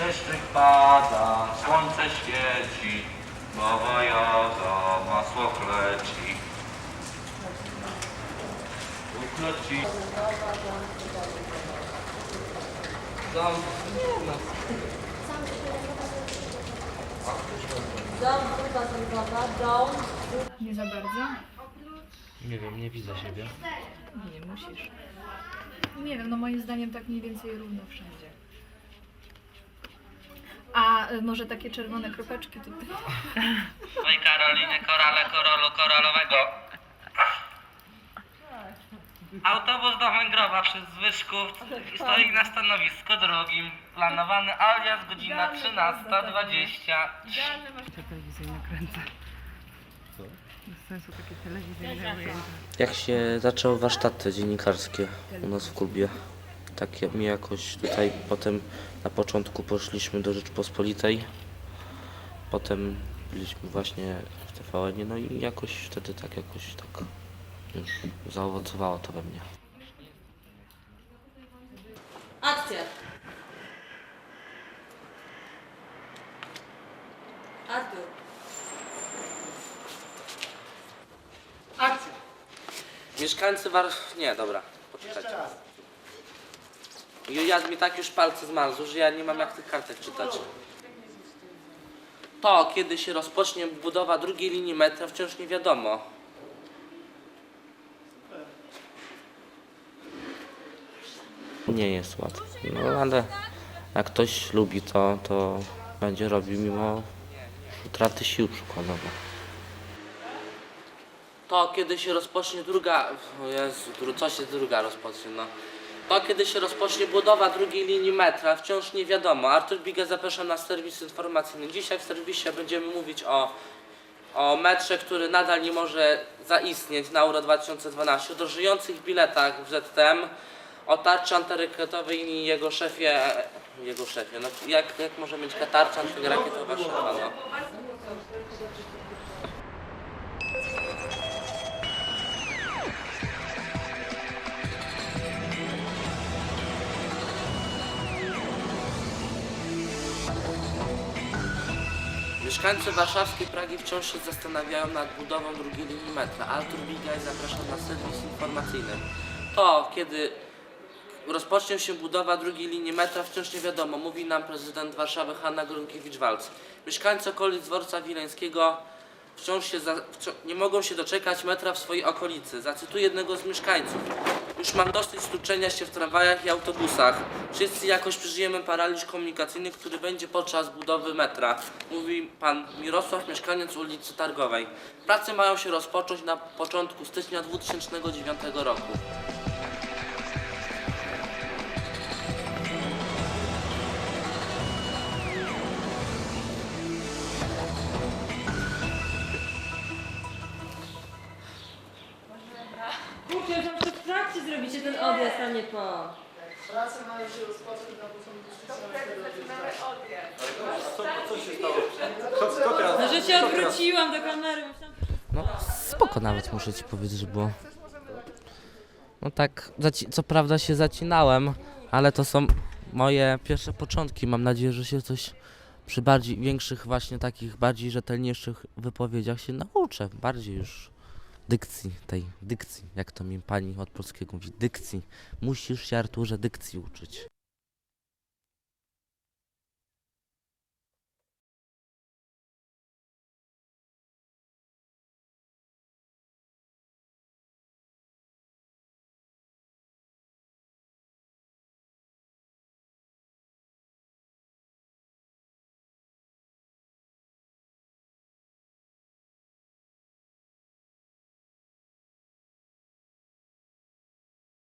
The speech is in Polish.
Deszczyk pada, słońce świeci, Baba Jaga masło kleci. Nie no. Dom, kurwa, zębowa, dom. Nie za bardzo? Nie wiem, nie widzę siebie. Nie musisz. Nie wiem, no moim zdaniem tak mniej więcej równo wszędzie. Y, może takie czerwone kropeczki tutaj? Oj Karolinie, korale, korolu, koralowego. Autobus do Węgrowa przez Zwyszków stoi na stanowisku drugim. Planowany alias godzina 13.20. telewizję nakręcę. Bez sensu takie telewizyjne ujęcia. Jak się zaczęły warsztaty dziennikarskie u nas w klubie, takie mi jakoś tutaj potem na początku poszliśmy do Rzeczpospolitej, potem byliśmy właśnie w tvn no i jakoś wtedy tak jakoś tak już zaowocowało to we mnie. Akcja. Artur. Akcja. Mieszkańcy War... Nie, dobra, poczekajcie. Jad mi tak już palce zmarzł, że ja nie mam jak tych kartek czytać. To, kiedy się rozpocznie budowa drugiej linii metra, wciąż nie wiadomo. Nie jest łatwo. No ale jak ktoś lubi to, to będzie robił mimo utraty sił przykładowo. To kiedy się rozpocznie druga. O Jezu, dru- co się druga rozpocznie, no. Kiedy się rozpocznie budowa drugiej linii metra, wciąż nie wiadomo. Artur Biga zapraszam na serwis informacyjny. Dzisiaj w serwisie będziemy mówić o, o metrze, który nadal nie może zaistnieć na Euro 2012, o żyjących biletach w ZTM, o tarczy antyrakietowej i jego szefie. Jego szefie. No, jak, jak może mieć tarcza antyrakietowa szefa, no. Mieszkańcy warszawskiej Pragi wciąż się zastanawiają nad budową drugiej linii metra. Artur Bigaj zapraszam na serwis informacyjny. To, kiedy rozpocznie się budowa drugiej linii metra, wciąż nie wiadomo, mówi nam prezydent Warszawy Hanna Gronkiewicz-Walc. Mieszkańcy okolic dworca wileńskiego wciąż się za, wciąż, nie mogą się doczekać metra w swojej okolicy. Zacytuję jednego z mieszkańców. Już mam dosyć tłuczenia się w tramwajach i autobusach. Wszyscy jakoś przeżyjemy paraliż komunikacyjny, który będzie podczas budowy metra. Mówi pan Mirosław, mieszkaniec ulicy Targowej. Prace mają się rozpocząć na początku stycznia 2009 roku. Ten odjazd, a nie po. No, że się odwróciłam do kamery, myślałam... No spoko nawet muszę ci powiedzieć, że było. No tak, zaci- co prawda się zacinałem, ale to są moje pierwsze początki. Mam nadzieję, że się coś przy bardziej większych właśnie takich bardziej rzetelniejszych wypowiedziach się nauczę. Bardziej już dykcji, tej dykcji, jak to mi pani od polskiego mówi, dykcji. Musisz się Arturze dykcji uczyć.